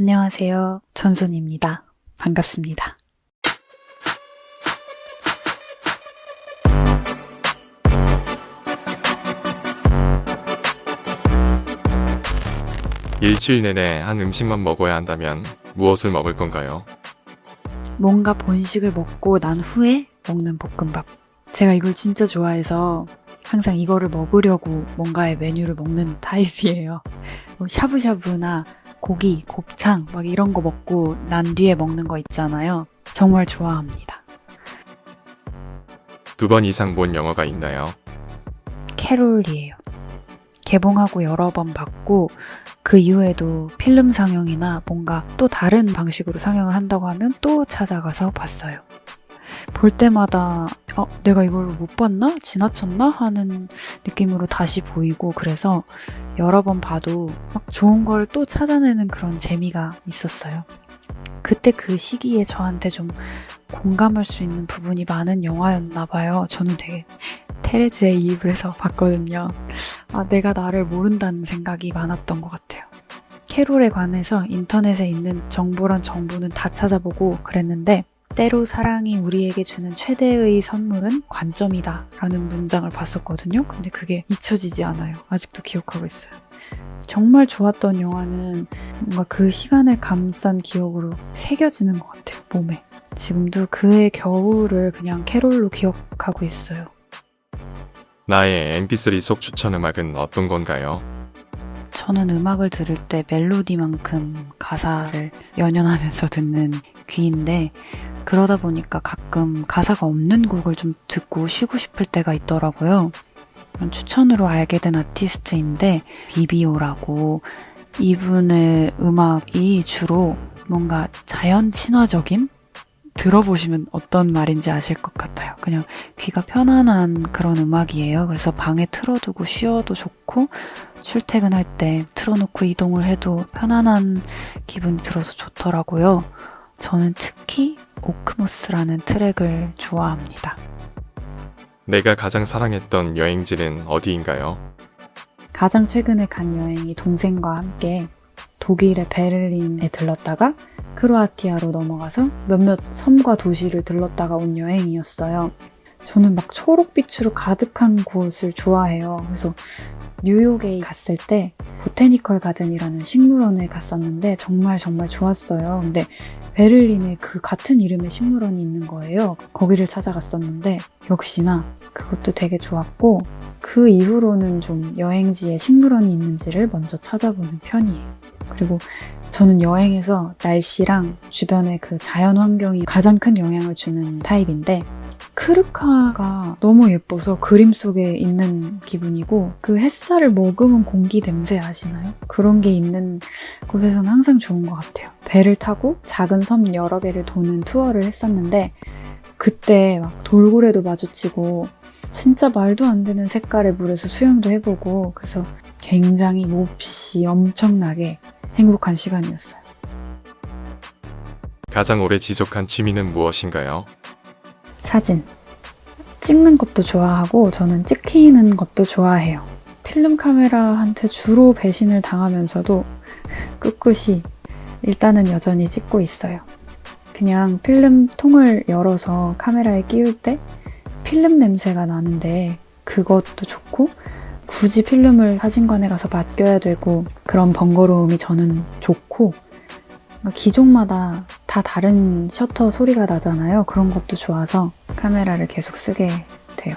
안녕하세요. 전순입니다. 반갑습니다. 일주일 내내 한 음식만 먹어야 한다면 무엇을 먹을 건가요? 뭔가 본식을 먹고 난 후에 먹는 볶음밥. 제가 이걸 진짜 좋아해서 항상 이거를 먹으려고 뭔가의 메뉴를 먹는 타입이에요. 뭐 샤브샤브나 고기, 곱창 막 이런 거 먹고 난 뒤에 먹는 거 있잖아요. 정말 좋아합니다. 두 번 이상 본 영화가 있나요? 캐롤이에요. 개봉하고 여러 번 봤고 그 이후에도 필름 상영이나 뭔가 또 다른 방식으로 상영을 한다고 하면 또 찾아가서 봤어요. 볼 때마다 어, 내가 이걸 못 봤나? 지나쳤나? 하는 느낌으로 다시 보이고 그래서 여러 번 봐도 막 좋은 걸 또 찾아내는 그런 재미가 있었어요. 그때 그 시기에 저한테 좀 공감할 수 있는 부분이 많은 영화였나 봐요. 저는 되게 테레즈의 이입을 해서 봤거든요. 아, 내가 나를 모른다는 생각이 많았던 것 같아요. 캐롤에 관해서 인터넷에 있는 정보란 정보는 다 찾아보고 그랬는데 때로 사랑이 우리에게 주는 최대의 선물은 관점이다 라는 문장을 봤었거든요. 근데 그게 잊혀지지 않아요. 아직도 기억하고 있어요. 정말 좋았던 영화는 뭔가 그 시간을 감싼 기억으로 새겨지는 것 같아요, 몸에. 지금도 그의 겨울을 그냥 캐롤로 기억하고 있어요. 나의 mp3 속 추천 음악은 어떤 건가요? 저는 음악을 들을 때 멜로디만큼 가사를 연연하면서 듣는 귀인데 그러다 보니까 가끔 가사가 없는 곡을 좀 듣고 쉬고 싶을 때가 있더라고요. 추천으로 알게 된 아티스트인데 비비오라고 이분의 음악이 주로 뭔가 자연 친화적인 들어보시면 어떤 말인지 아실 것 같아요. 그냥 귀가 편안한 그런 음악이에요. 그래서 방에 틀어두고 쉬어도 좋고 출퇴근할 때 틀어놓고 이동을 해도 편안한 기분이 들어서 좋더라고요. 저는 특히 오크모스라는 트랙을 좋아합니다. 내가 가장 사랑했던 여행지는 어디인가요? 가장 최근에 간 여행이 동생과 함께 독일의 베를린에 들렀다가 크로아티아로 넘어가서 몇몇 섬과 도시를 들렀다가 온 여행이었어요. 저는 막 초록빛으로 가득한 곳을 좋아해요. 그래서 뉴욕에 갔을 때 보테니컬 가든이라는 식물원을 갔었는데 정말 정말 좋았어요. 근데 베를린에 그 같은 이름의 식물원이 있는 거예요. 거기를 찾아갔었는데 역시나 그것도 되게 좋았고 그 이후로는 좀 여행지에 식물원이 있는지를 먼저 찾아보는 편이에요. 그리고 저는 여행에서 날씨랑 주변의 그 자연 환경이 가장 큰 영향을 주는 타입인데 크르카가 너무 예뻐서 그림 속에 있는 기분이고 그 햇살을 머금은 공기 냄새 아시나요? 그런 게 있는 곳에서는 항상 좋은 것 같아요. 배를 타고 작은 섬 여러 개를 도는 투어를 했었는데 그때 막 돌고래도 마주치고 진짜 말도 안 되는 색깔의 물에서 수영도 해보고 그래서 굉장히 몹시 엄청나게 행복한 시간이었어요. 가장 오래 지속한 취미는 무엇인가요? 사진. 찍는 것도 좋아하고 저는 찍히는 것도 좋아해요. 필름 카메라한테 주로 배신을 당하면서도 꿋꿋이 일단은 여전히 찍고 있어요. 그냥 필름 통을 열어서 카메라에 끼울 때 필름 냄새가 나는데 그것도 좋고 굳이 필름을 사진관에 가서 맡겨야 되고 그런 번거로움이 저는 좋고 기종마다 다 다른 셔터 소리가 나잖아요. 그런 것도 좋아서 카메라를 계속 쓰게 돼요.